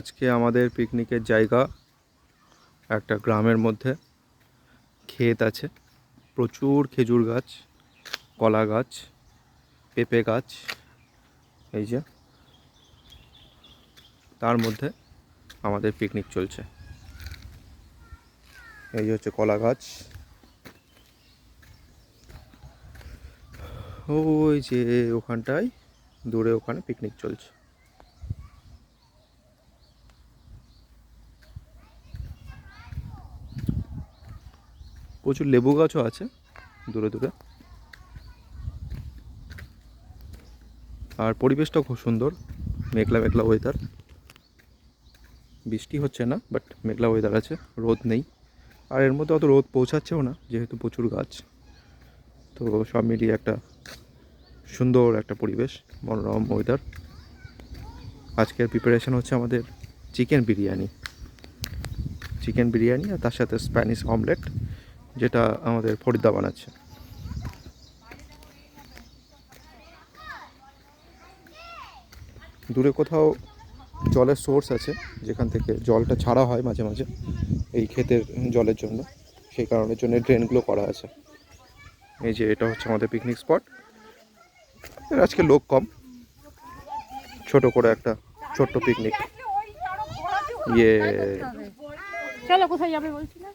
আজকে আমাদের পিকনিকের জায়গা একটা গ্রামের মধ্যে। ক্ষেত আছে। প্রচুর খেজুর গাছ, কলা গাছ, পেঁপে গাছ, এই যে। তার মধ্যে আমাদের পিকনিক চলছে। এই যে হচ্ছে কলা গাছ। ওই যে ওখানটায়, দূরে ওখানে পিকনিক চলছে। প্রচুর লেবু গাছও আছে, দূরে দূরে। আর পরিবেশটাও খুব সুন্দর, মেঘলা মেঘলা ওয়েদার বৃষ্টি হচ্ছে না বাট মেঘলা ওয়েদার আছে, রোদ নেই। আর এর মধ্যে অত রোদ পৌঁছাচ্ছেও না, যেহেতু প্রচুর গাছ। তো সব মিলিয়ে একটা সুন্দর একটা পরিবেশ, মনোরম ওয়েদার আজকের প্রিপারেশন হচ্ছে আমাদের চিকেন বিরিয়ানি। চিকেন বিরিয়ানি আর তার সাথে স্প্যানিশ অমলেট যেটা আমাদের ফরিদা বানাচ্ছে। দূরে কোথাও জলের সোর্স আছে যেখান থেকে জলটা ছাড়া হয় মাঝে মাঝে এই ক্ষেতের জলের জন্য সেই কারণের জন্য ড্রেনগুলো করা আছে। এই যে এটা হচ্ছে আমাদের পিকনিক স্পট আজকে লোক কম ছোট করে একটা ছোট্ট পিকনিক ইয়ে চলো কোথায় যাবে বলছিলে?